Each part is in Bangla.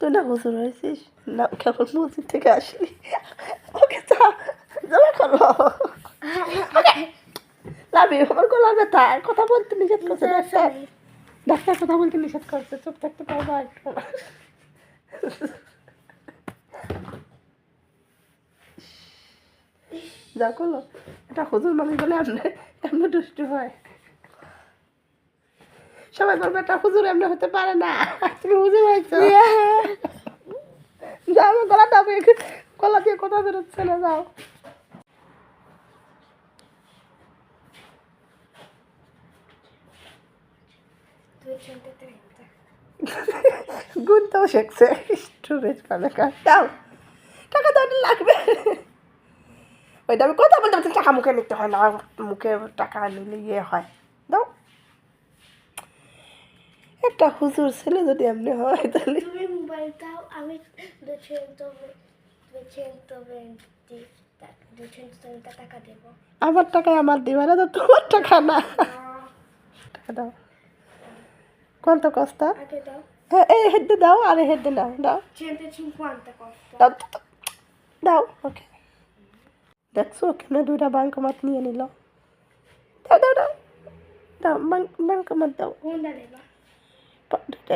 তুই না হুজুর হয়েছিস? না কেবল মসজিদ থেকে আসলি? ওকে জমা করো। লাভি আমার গলা ব্যথা কথা বলতে নিষেধ করছে ডাক্তার। ডাক্তার কথা বলতে নিষেধ করছে চুপ থাকতে পারব একটু। যা করল। এটা হুজুর মানুষ বলে এমনি এমনি দুষ্টু হয়। সবাই বলবে এটা হুজুর এমনি হতে পারে না। তুমি হুজুর হয়েছো যাও আমার গলা দিয়ে কথা বেরোচ্ছে না যাও। গুনতেও শিখছে। স্টুডেন্ট কালেকার দাও টাকা দাও লাগবে। ওইটা আমি কথা বলতে টাকা মুখে নিতে হয় না মুখে টাকা নিলে ইয়ে হয়। দাও। একটা হুজুর ছেলে যদি এমনি হয় তাহলে। তুমি আমি আমার টাকায় আমার দিবা না তো তোমার টাকা না। টাকা দাও। কত কস্তা? হ্যাঁ এই হেডে দাও আর হেডে দাও। দাও দাও দাও, দাও ওকে। দেখছ কেমন দুইটা ব্যাংকমাত নিয়ে নিল? দাও দাও দাও। দাও ব্যাংকমাত দাও। Kunda leva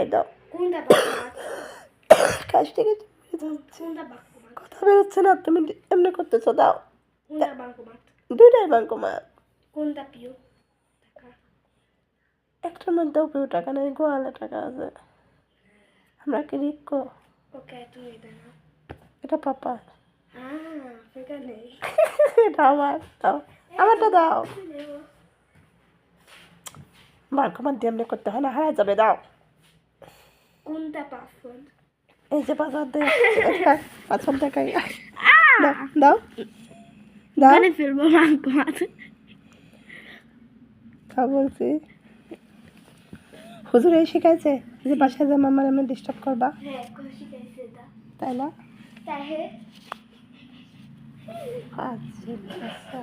দাও। কাজ থেকে bakkumat কথা বেরোচ্ছে না তুমি এমনি করতেছো দাও। দুইটাই Taka একটার মধ্যেও কেউ টাকা নেই গোয়ালে টাকা আছে। আমরা কি রিক্ক? এটা পাপা? এটা আমার দাও। আমারটা দাও। ব্যাংকমাত দিয়ে এমনি করতে হয় না হারা যাবে দাও। এই যে দাও দাও। är film bankomat তা বলছি। হুজুর এই শিখাইছে যে বাসায় যে মামার এমনি ডিস্টার্ব করবা। da তাই না? আচ্ছা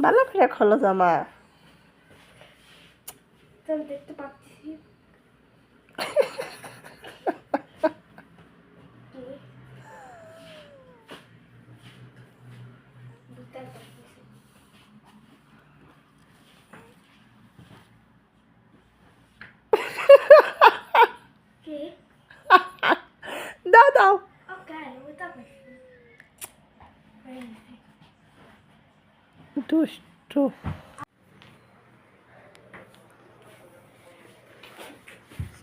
ভালো করে খোলো জামা। Sono detto pazzi Che? দাও দাও Ok, lo vuoi tapare? Prendi. দুষ্টু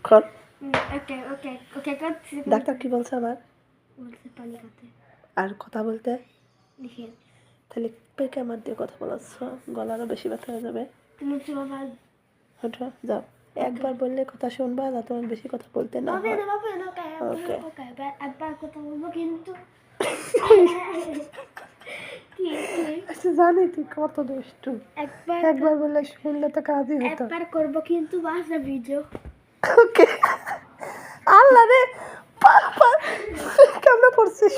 খোল. ডাক্তার কি বলছে panicate. আর কথা বলতে? তাহলে পেকে আমার দিয়ে কথা বলাচ্ছ গলারও বেশি ব্যথা হয়ে যাবে। ওঠো যাও। একবার বললে কথা শুনবা না তোমার বেশি কথা বলতে না stavo un pochino. Chi, chi? আচ্ছা জানি তুই কত দুষ্টু। একবার একবার বললে শুনলে তো কাজই হতো। একবার করব কিন্তু বাসা ভিডিও। ওকে। আল্লাহ রে কেমন পড়ছিস?